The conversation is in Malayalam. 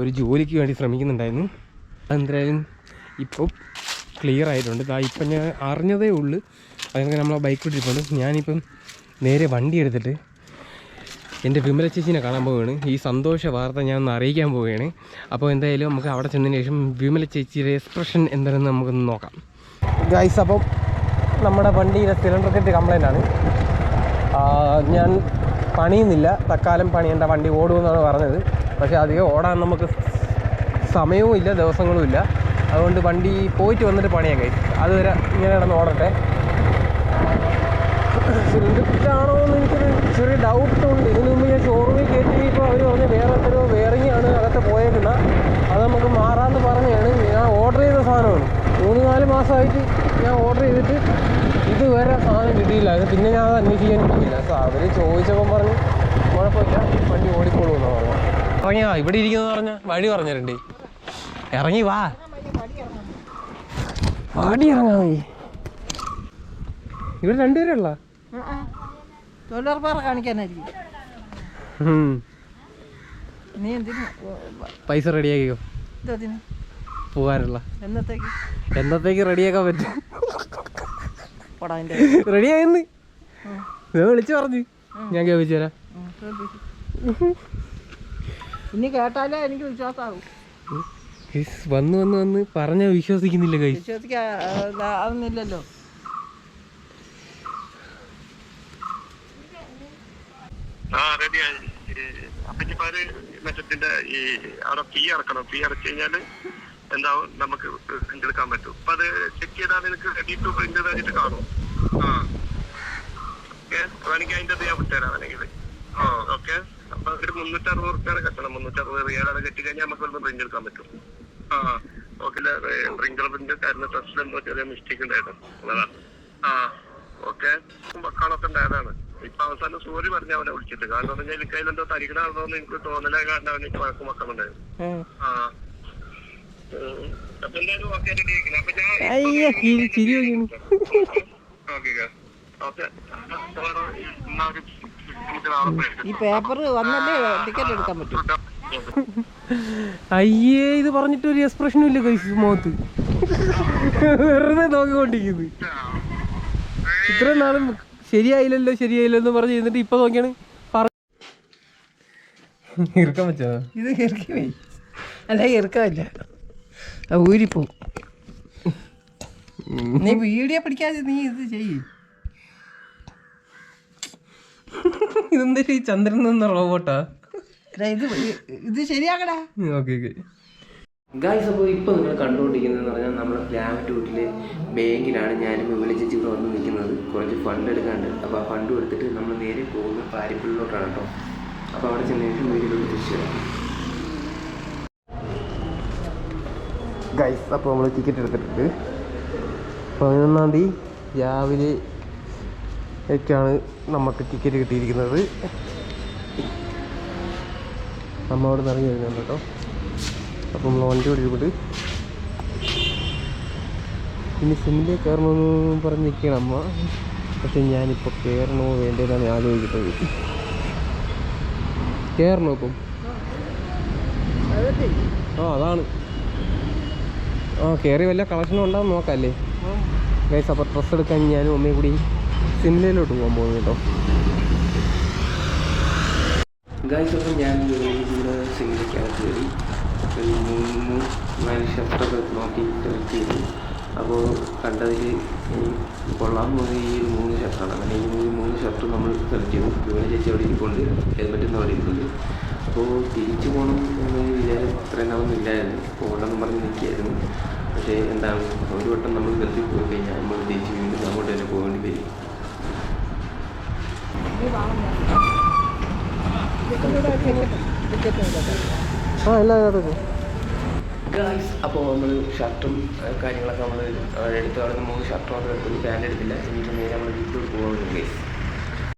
ഒരു ജോലിക്ക് വേണ്ടി ശ്രമിക്കുന്നുണ്ടായിരുന്നു. അതെന്തായാലും ഇപ്പോൾ ക്ലിയർ ആയിട്ടുണ്ട്. ഇതാ ഇപ്പം ഞാൻ അറിഞ്ഞതേ ഉള്ളൂ. അതിനൊക്കെ നമ്മളെ ബൈക്ക് ഇട്ടിട്ടുണ്ട് ഞാനിപ്പം നേരെ വണ്ടി എടുത്തിട്ട് എന്റെ വിമല ചേച്ചീനെ കാണാൻ പോവുകയാണ്. ഈ സന്തോഷ വാർത്ത ഞാൻ ഒന്ന് അറിയിക്കാൻ പോവുകയാണ്. അപ്പോൾ എന്തായാലും നമുക്ക് അവിടെ ചെന്നതിന് ശേഷം വിമല ചേച്ചിയുടെ എക്സ്പ്രഷൻ എന്താണെന്ന് നമുക്കൊന്ന് നോക്കാം. ഗൈസ് അപ്പം നമ്മുടെ വണ്ടിയിലെ സിലിണ്ടർ കിറ്റ് കംപ്ലൈന്റ് ആണ്. ഞാൻ പണിയുന്നില്ല. തക്കാലം പണിയേണ്ട വണ്ടി ഓടുമെന്നാണ് പറഞ്ഞത്. പക്ഷേ അധികം ഓടാൻ നമുക്ക് സമയവും ഇല്ല ദിവസങ്ങളും ഇല്ല. അതുകൊണ്ട് വണ്ടി പോയിട്ട് വന്നിട്ട് പണിയാൻ കഴിയും. അതുവരെ ഇങ്ങനെ കിടന്ന് ഓടട്ടെ. സിലിണ്ടറിലാണോ എന്ന് എനിക്കൊരു ചെറിയ ഡൗട്ട് ഉണ്ട്. ഇതിനു മുമ്പ് ഞാൻ ഷോറൂമിൽ കയറ്റിയപ്പോൾ അവർ പറഞ്ഞ് വേറെ എത്രയോ വേറിങ്ങാണ് അകത്ത് പോയേക്കുന്ന. അത് നമുക്ക് മാറാമെന്ന് പറഞ്ഞാണ്. ഞാൻ ഓർഡർ ചെയ്ത സാധനമാണ്. മൂന്ന് നാല് മാസമായിട്ട് ഞാൻ ഓർഡർ ചെയ്തിട്ട് സാധനം കിട്ടിയില്ലായിരുന്നു പിന്നെ ഞാൻ അന്വേഷിക്കാൻ കിട്ടിയില്ല സോ അവർ ചോദിച്ചപ്പം പറഞ്ഞു കുഴപ്പമില്ല വണ്ടി ഓടിക്കോളൂ എന്ന് പറഞ്ഞു. ഇറങ്ങിയാ? ഇവിടെ ഇരിക്കുന്നത് പറഞ്ഞ വഴി പറഞ്ഞിട്ടുണ്ട് ഇറങ്ങി വാ. വാടി ഇറങ്ങാ ഇവിടെ രണ്ടുപേരുള്ള തൊഴിലുറപ്പാറ കാണിക്കാനായിരിക്കും. നീ എന്തിനു പൈസ റെഡിയാക്കിയോ പോകാനുള്ള. എന്നത്തേക്ക്? എന്നത്തേക്ക് റെഡിയാക്കാൻ പറ്റും? അതിന്റെ ഞാൻ വിളിച്ചു പറഞ്ഞു. ഞാൻ കേൾപ്പിച്ചു തരാം. ഇനി കേട്ടാലേ എനിക്ക് വിശ്വാസമാകും വന്ന് വന്ന് വന്ന് പറഞ്ഞ വിശ്വസിക്കുന്നില്ല കൈ വിശ്വസിക്കാവുന്നില്ലല്ലോ അപ്പൊ ഇനിയിപ്പോ അത് മറ്റത്തിന്റെ ഈ അവിടെ ഫീ അടക്കണം. ഫീ അടച്ചു കഴിഞ്ഞാൽ എന്താവും? നമുക്ക് പ്രിന്റ് എടുക്കാൻ പറ്റും. അപ്പൊ അത് ചെക്ക് ചെയ്താൽ നിനക്ക് റെഡി ടു പ്രിന്റ് ആയിട്ട് കാണും. ഓക്കെ? വേണമെങ്കിൽ അതിന്റെ ഞാൻ വിട്ടുതരാം വേണമെങ്കിൽ ഓക്കെ? അപ്പൊ ഒരു മുന്നൂറ്റി അറുപത് റുപ്യാണ് കെട്ടണം. മുന്നൂറ്റി അറുപത് റിയാലാണ് കെട്ടി കഴിഞ്ഞാൽ നമുക്ക് ഒന്ന് പ്രിന്റ് എടുക്കാൻ പറ്റും. ആ. ഓക്കെ പ്രിന്റർ പ്രിന്റ് കാരണം ടെസ്റ്റിൽ എന്തോ ചെറിയ മിസ്റ്റേക്ക് ഉണ്ടായിരുന്നു. അതാണ് ആ ഓക്കെ? ഉണ്ടായതാണ്. ഇപ്പൊ അവസാനം സോറി പറഞ്ഞ അവനെ വിളിച്ചിട്ട്. കാരണം എനിക്ക് അതിലെന്തോ തരികണോ എനിക്ക് തോന്നല കാരണം അവന് വഴക്ക് വെക്കുന്നുണ്ടായിരുന്നു ആ. അയ്യ ചിരി ചിരി ഈ പേപ്പർ വന്നല്ലേ ടിക്കറ്റ് എടുക്കാൻ പറ്റും. അയ്യേ ഇത് പറഞ്ഞിട്ട് ഒരു എക്സ്പ്രഷനും ഇല്ല കൈസ് മുഖത്ത്. വെറുതെ നോക്കിക്കൊണ്ടിരിക്കുന്നു. ഇത്രയും നാളും ശരിയായില്ലല്ലോ ശരിയായില്ലോ എന്ന് പറഞ്ഞ് എന്നിട്ട് ഇപ്പൊ നോക്കിയാണ്. പറ ഇറക്കാൻ പറ്റോ ഇത് ഇറക്കി അല്ല ഇറക്കമില്ല ഊരിപ്പോവും. നീ വീഡിയോ പിടിക്കാതെ നീ ഇത് ചെയ്യും. ഇതെന്താ ഈ ചന്ദ്രൻ എന്ന റോബോട്ടാ? ഇത് ഇത് ശരിയാക്കടാ. Okay okay. ഗായ്സ് അപ്പോൾ ഇപ്പോൾ നിങ്ങൾ കണ്ടുകൊണ്ടിരിക്കുന്നതെന്ന് പറഞ്ഞാൽ നമ്മുടെ ഗ്രാവിറ്റി വീട്ടിലെ ബാങ്കിലാണ് ഞാനും വിമല ചേച്ചി ഇവിടെ വന്ന് നിൽക്കുന്നത്. കുറച്ച് ഫണ്ട് എടുക്കാണ്ട് അപ്പോൾ ആ ഫണ്ട് എടുത്തിട്ട് നമ്മൾ നേരെ പോകുന്ന പാരിപ്പള്ളിലോട്ടാണ് കേട്ടോ. അപ്പോൾ അവിടെ ചെന്ന് ശേഷം വീട്ടിലോട്ട് തിരിച്ചു വരാം. ഗൈസ് അപ്പോൾ നമ്മൾ ടിക്കറ്റ് എടുത്തിട്ടുണ്ട്. പതിനൊന്നാം തീയതി രാവിലെ ഒക്കെയാണ് നമുക്ക് ടിക്കറ്റ് കിട്ടിയിരിക്കുന്നത്. അമ്മ അവിടെ നിന്ന് ഇറങ്ങി വരുന്നുണ്ട് കേട്ടോ. അപ്പോൾ നമ്മൾ വണ്ടി ഓടിച്ചിട്ട് ഇനി സിമ്മിന്റെ കയറണമെന്ന് പറഞ്ഞ് നിൽക്കണം അമ്മ. പക്ഷെ ഞാനിപ്പോൾ കയറണോ വേണ്ടതെന്നാണ് ആലോചിക്കുന്നത്. കയറണോ ഇപ്പം? ആ അതാണ്. ആ കയറി വല്ല കളക്ഷനും ഉണ്ടാകും നോക്കാമല്ലേ ഗൈസ് അപ്പോൾ ഡ്രസ്സ് എടുക്കാൻ ഞാനും അമ്മയും കൂടി സിനിമയിലോട്ട് പോകാൻ പോകുന്നു കേട്ടോ. ഗൈസ് അപ്പം ഞാൻ ഇവിടെ ഷർട്ടൊക്കെ നോക്കി ചെയ്തു. അപ്പോൾ കണ്ടതിൽ കൊള്ളാൻ പോകുന്ന ഈ ഒരു മൂന്ന് ഷർട്ടാണ്. അങ്ങനെ ഈ മൂന്ന് ഷർട്ട് നമ്മൾ സെലക്ട് ചെയ്തു. ഇവിടെ ചേച്ചി അവിടെ ഇരിക്കുന്നുണ്ട് ഹെൽമെറ്റ് എന്ന് അവിടെ ഇരിപ്പുണ്ട്. അപ്പോൾ തിരിച്ചു പോകണം എന്ന് വിചാരം ഇത്രയും നാളൊന്നും ഇല്ലായിരുന്നു പോകണമെന്ന് പറഞ്ഞ് നിൽക്കുകയായിരുന്നു. പക്ഷേ എന്താണ് ഒരു വട്ടം നമ്മൾ ഗൾഫിൽ പോയി കഴിഞ്ഞാൽ നമ്മൾ തിരിച്ച് വീണ്ടും അങ്ങോട്ട് തന്നെ പോകേണ്ടി വരും. ആ എല്ലാ ഗായ്സ് അപ്പോൾ നമ്മൾ ഷർട്ടും കാര്യങ്ങളൊക്കെ നമ്മൾ എടുത്ത് അവിടെ നിന്ന് മൂന്ന് ഷർട്ടും ഒക്കെ എടുത്തു പാന്റ് എടുത്തില്ല. എന്നിട്ട് നേരെ നമ്മൾ വീട്ടിലോട്ട് പോകുന്നുണ്ട് ഗൈസ്